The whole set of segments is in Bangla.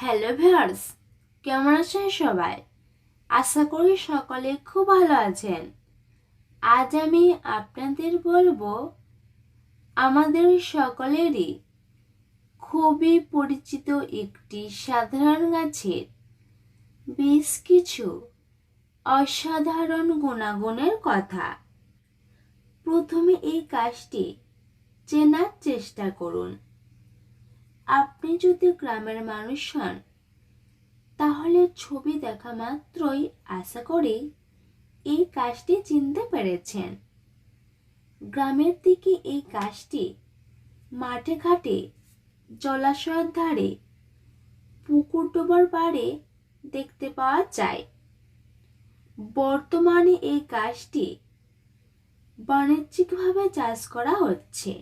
হ্যালো ভিউয়ার্স, কেমন আছেন সবাই? আশা করি সকলে খুব ভালো আছেন। আজ আমি আপনাদের বলব, আমাদের সকলেরই খুবই পরিচিত একটি সাধারণ গাছের বেশ কিছু অসাধারণ গুণাগুণের কথা। প্রথমে এই গাছটি চেনার চেষ্টা করুন। আপনি যদি গ্রামের মানুষ হন, তাহলে ছবি দেখা মাত্রই আশা করি এই কাজটি চিনতে পেরেছেন। গ্রামের দিকে এই কাজটি মাঠে ঘাটে, জলাশয়ের ধারে, পুকুর ডোবার পাড়ে দেখতে পাওয়া যায়। বর্তমানে এই গাছটি বাণিজ্যিকভাবে চাষ করা হচ্ছে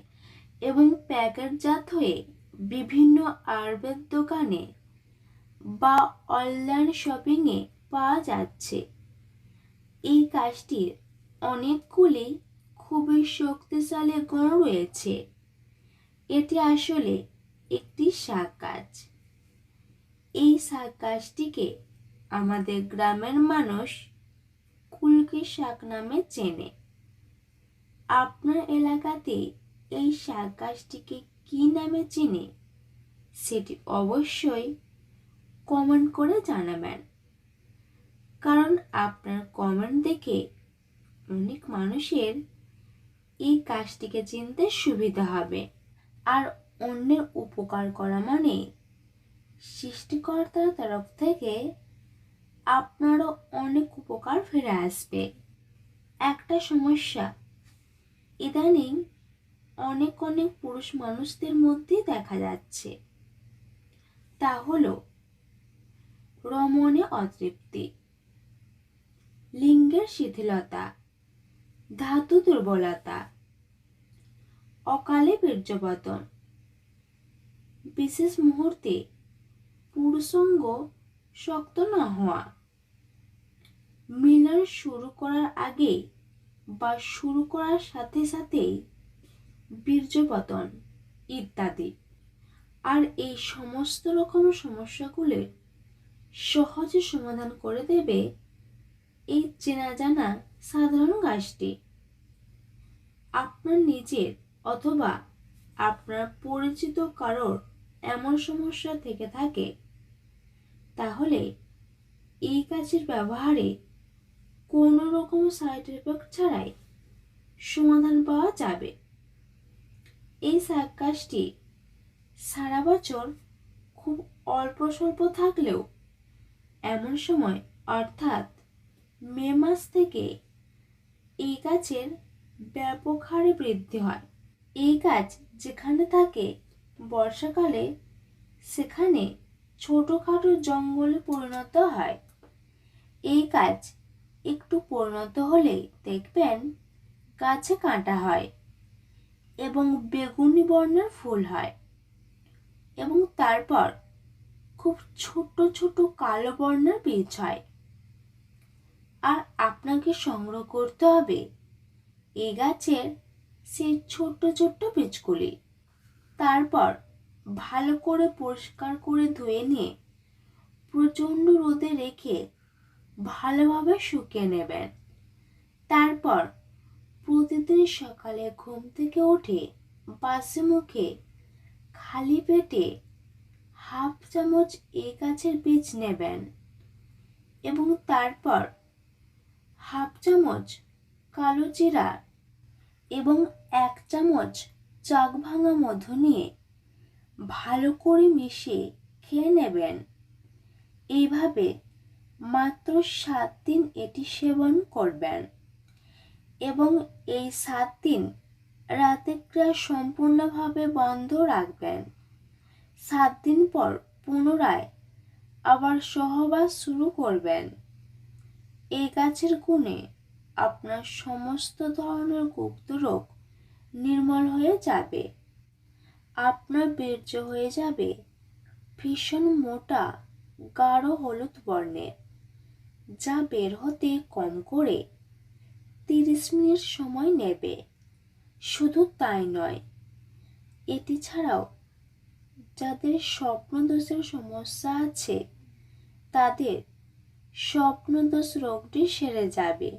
এবং প্যাকেটজাত হয়ে বিভিন্ন আয়ুর্বেদ দোকানে বা অনলাইন শপিংয়ে পাওয়া যাচ্ছে। এই কাজটির অনেকগুলি খুবই শক্তিশালী গুণ রয়েছে। এটি আসলে একটি শাক গাছ। এই শাক গাছটিকে আমাদের গ্রামের মানুষ কুলকি শাক নামে চেনে। আপনার এলাকাতে এই শাক গাছটিকে কী নামে চিনে? সেটি অবশ্যই কমেন্ট করে জানাবেন। কারণ আপনার কমেন্ট দেখে অনেক মানুষের এই কাজটিকে চিনতে সুবিধা হবে। আর অন্যের উপকার করা মানে সৃষ্টিকর্তার তরফ থেকে আপনারও অনেক উপকার ফিরে আসবে। একটা সমস্যা। ইদানিং অনেক অনেক পুরুষ মানুষদের মধ্যে দেখা যাচ্ছে। তা হল, রমণে অতৃপ্তি, লিঙ্গের শিথিলতা, ধাতু দুর্বলতা, অকালে বীর্যপতন বিশেষ মুহূর্তে পুরুষঙ্গ শক্ত না হওয়া। মিলন শুরু করার আগে বা শুরু করার সাথে সাথেই বীর্যপতন ইত্যাদি। আর এই সমস্ত রকম সমস্যাগুলির সহজে সমাধান করে দেবে এই চেনা জানা সাধারণ গাছটি। আপনার নিজের অথবা আপনার পরিচিত কারোর এমন সমস্যা থেকে থাকে, তাহলে এই গাছের ব্যবহারে কোনো রকম সাইড এফেক্ট ছাড়াই সমাধান পাওয়া যাবে। এই গাছটি সারা বছর খুব অল্প স্বল্প থাকলেও এমন সময়, অর্থাৎ মে মাস থেকে এই গাছের ব্যাপক হারে বৃদ্ধি হয়। এই গাছ যেখানে থাকে বর্ষাকালে, সেখানে ছোটোখাটো জঙ্গলে পরিণত হয়। এই গাছ একটু পরিণত হলেই দেখবেন গাছে কাঁটা হয়। এবং বেগুনি বর্ণের ফুল হয়। এবং তারপর খুব ছোট ছোট কালো বর্ণের বীজ হয়। আর আপনাকে সংগ্রহ করতে হবে এই গাছের সেই ছোট্ট ছোট্ট বীজগুলি। তারপর ভালো করে পরিষ্কার করে ধুয়ে নিয়ে প্রচণ্ড রোদে রেখে ভালোভাবে শুকিয়ে নেবেন। তারপর প্রতিদিন সকালে ঘুম থেকে উঠে বাসে মুখে খালি পেটে হাফ চামচ এ গাছের বীজ নেবেন এবং তারপর হাফ চামচ কালো জিরা এবং এক চামচ চাক ভাঙা মধু নিয়ে ভালো করে মিশিয়ে খেয়ে নেবেন। এইভাবে মাত্র সাত দিন এটি সেবন করবেন। এবং এই সাত দিন রাতে ক্রিয়া সম্পূর্ণভাবে বন্ধ রাখবেন। সাত দিন পর পুনরায় আবার সহবাস শুরু করবেন। এই গাছের গুণে আপনার সমস্ত ধরনের গুপ্ত রোগ নির্মল হয়ে যাবে। আপনার বীর্য হয়ে যাবে। ভীষণ মোটা, গাঢ় হলুদ বর্ণের, যা বের হতে কম করে তিরিশ মিনিট সময় নেবে। শুধু তাই নয়, এটি ছাড়াও যাদের স্বপ্নদোষের সমস্যা আছে, তাদের স্বপ্নদোষ রোগটি সেরে যাবে।